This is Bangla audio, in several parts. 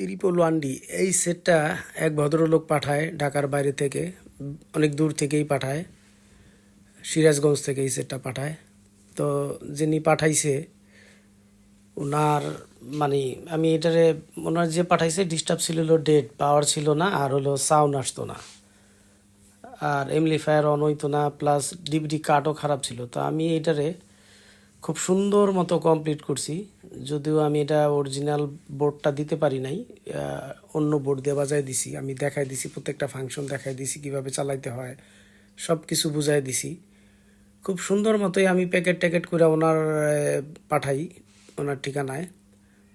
ত্রিপল ওয়ানডি এই সেটটা এক ভদ্রলোক পাঠায় ঢাকার বাইরে থেকে, অনেক দূর থেকেই পাঠায়, সিরাজগঞ্জ থেকে এই সেটটা পাঠায়। তো যিনি পাঠাইছে ওনার মানে আমি এটারে ওনার যে পাঠাইছে ডিস্টার্ব ছিল হলো ডেট পাওয়ার ছিল না, আর হলো সাউন্ড আসতো না। আর এমলিফায়ার অন হইতো না প্লাস ডিভিডি কার্ডও খারাপ ছিল। তো আমি এটারে খুব সুন্দর মতো কমপ্লিট করছি। যদিও আমি এটা অরিজিনাল বোর্ডটা দিতে পারি নাই অন্য বোর্ড দিয়ে বাজায় দিছি। আমি দেখাই দিছি, প্রত্যেকটা ফাংশন দেখাই দিছি, কীভাবে চালাইতে হয় সব কিছু বুঝাই দিছি। খুব সুন্দর মতোই আমি প্যাকেট ট্যাকেট করে ওনার পাঠাই, ওনার ঠিকানায়।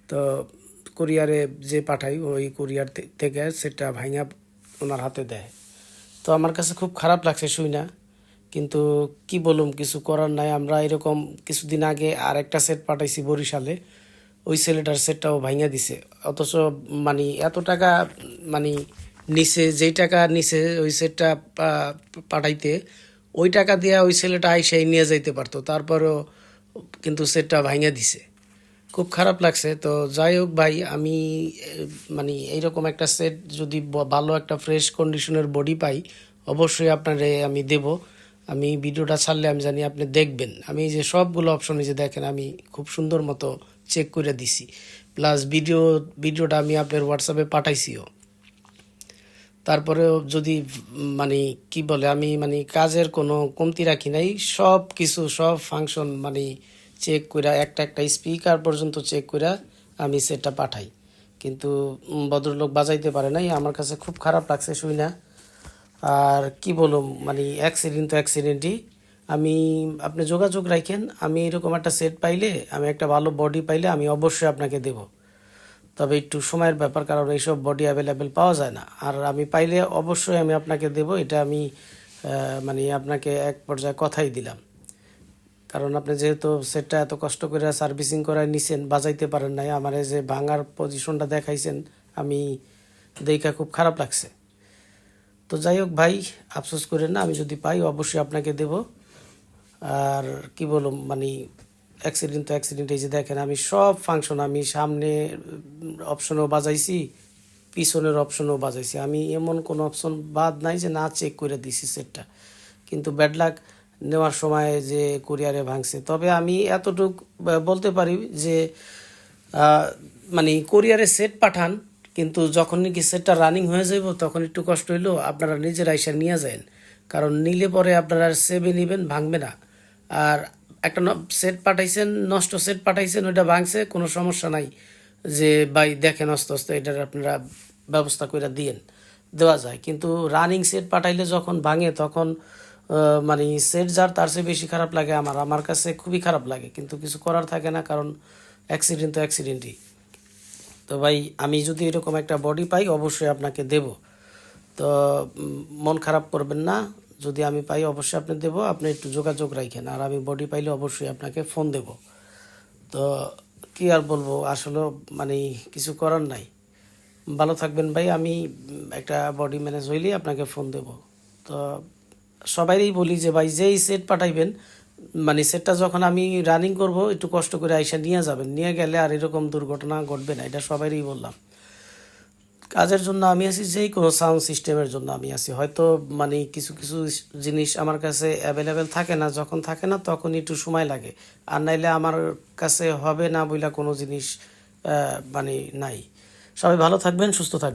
তো কোরিয়ারে যে পাঠাই, ওই কোরিয়ার থেকে সেটা ভাইঙা ওনার হাতে দেয়। তো আমার কাছে খুব খারাপ লাগছে শুই না কিন্তু কি বলুম, কিছু করার নাই। আমরা এরকম কিছুদিন আগে আর একটা সেট পাঠাইছি বরিশালে। ওই ছেলেটার সেটটাও ভাঙিয়া দিছে। অথচ মানে এত টাকা মানে নিচে যেই টাকা নিচে ওই সেটটা পাঠাইতে, ওই টাকা দিয়ে ওই ছেলেটা আইসাই নিয়ে যাইতে পারতো। তারপরেও কিন্তু সেটটা ভাঙিয়া দিছে। খুব খারাপ লাগছে। তো যাই হোক ভাই, আমি মানে এইরকম একটা সেট যদি ভালো একটা ফ্রেশ কন্ডিশনের বডি পাই, অবশ্যই আপনারে আমি দেব। আমি ভিডিওটা ছাড়লে আমি জানি আপনি দেখবেন। আমি যে সবগুলো অপশন যে দেখেন, আমি খুব সুন্দর মতো চেক করে দিছি। প্লাস ভিডিও ভিডিওটা আমি আপনার হোয়াটসঅ্যাপে পাঠাইছিও। তারপরেও যদি মানে কি বলে, আমি মানে কাজের কোনো কমতি রাখি নাই সব কিছু সব ফাংশন মানে চেক করে একটা একটা স্পিকার পর্যন্ত চেক করে আমি সেটা পাঠাই। কিন্তু ভদ্রলোক বাজাইতে পারে নাই, আমার কাছে খুব খারাপ লাগছে, শুই না। আর কি বলুম মানে অ্যাক্সিডেন্ট তো অ্যাক্সিডেন্টই আমি, আপনি যোগাযোগ রাখেন, আমি এরকম একটা সেট পাইলে, আমি একটা ভালো বডি পাইলে আমি অবশ্যই আপনাকে দেবো। তবে একটু সময়ের ব্যাপার, কারণ এইসব বডি অ্যাভেলেবেল পাওয়া যায় না। আর আমি পাইলে অবশ্যই আমি আপনাকে দেব, এটা আমি মানে আপনাকে এক পর্যায়ে কথাই দিলাম। কারণ আপনি যেহেতু সেটটা এত কষ্ট করে সার্ভিসিং করায় নিছেন, বাজাইতে পারেন নাই, আমার যে ভাঙার পজিশনটা দেখাইছেন, আমি দেখা খুব খারাপ লাগছে। তো যাই হোক ভাই, আফসোস করেন না, আমি যদি পাই অবশ্যই আপনাকে দেব। আর কি বলুম মানে অ্যাক্সিডেন্ট তো অ্যাক্সিডেন্ট এই যে দেখেন আমি সব ফাংশন আমি সামনে অপশনও বাজাইছি, পিছনের অপশনও বাজাইছি। আমি এমন কোনো অপশন বাদ নাই যে না চেক করে দিছি সেটটা কিন্তু ব্যাড লাক নেওয়ার সময় যে কুরিয়ারে ভাঙছে। তবে আমি এতটুক বলতে পারি যে মানে কোরিয়ারে সেট পাঠান কিন্তু যখন নাকি সেটটা রানিং হয়ে যাব তখন একটু কষ্ট হইলেও আপনারা নিজের আইসা নিয়ে যান কারণ নিলে পরে আপনারা সেবে নেবেন, ভাঙবে না। আর একটা সেট পাঠাইছেন, নষ্ট সেট পাঠাইছেন, ওইটা ভাঙছে, কোনো সমস্যা নাই। যে, ভাই, দেখেন আস্তে আস্তে এটার আপনারা ব্যবস্থা করে দিয়েন। দেওয়া যায়। কিন্তু রানিং সেট পাঠাইলে যখন ভাঙে, তখন মানে সেট যার, তার চেয়ে বেশি খারাপ লাগে আমার। আমার কাছে খুবই খারাপ লাগে। কিন্তু কিছু করার থাকে না, কারণ অ্যাক্সিডেন্ট তো অ্যাক্সিডেন্টই তো ভাই, আমি যদি এরকম একটা বডি পাই, অবশ্যই আপনাকে দেব। তো মন খারাপ করবেন না। যদি আমি পাই, অবশ্যই আপনি দেব। আপনি একটু যোগাযোগ রাখেন। আর আমি বডি পাইলে অবশ্যই আপনাকে ফোন দেব। তো, কি আর বলব? আসলে মানে কিছু করার নাই। ভালো থাকবেন ভাই। আমি একটা বডি ম্যানেজ হইলেই আপনাকে ফোন দেব। তো সবাইই বলি যে ভাই, যেই সেট পাঠাইবেন মানে সেটটা যখন আমি রানিং করব, একটু কষ্ট করে আইসা নিয়ে যাবেন। নিয়ে গেলে আর এরকম দুর্ঘটনা ঘটবে না, এটা সবাইই বললাম। কাজের জন্য আমি আছি যেই কোনো সাউন্ড সিস্টেমের জন্য আমি আছি। হয়তো মানে কিছু কিছু জিনিস আমার কাছে অ্যাভেলেবেল থাকে না, যখন থাকে না তখন একটু সময় লাগে। আর নাইলে আমার কাছে হবে না বইলা কোনো জিনিস মানে নাই। সবাই ভালো থাকবেন, সুস্থ থাকবেন।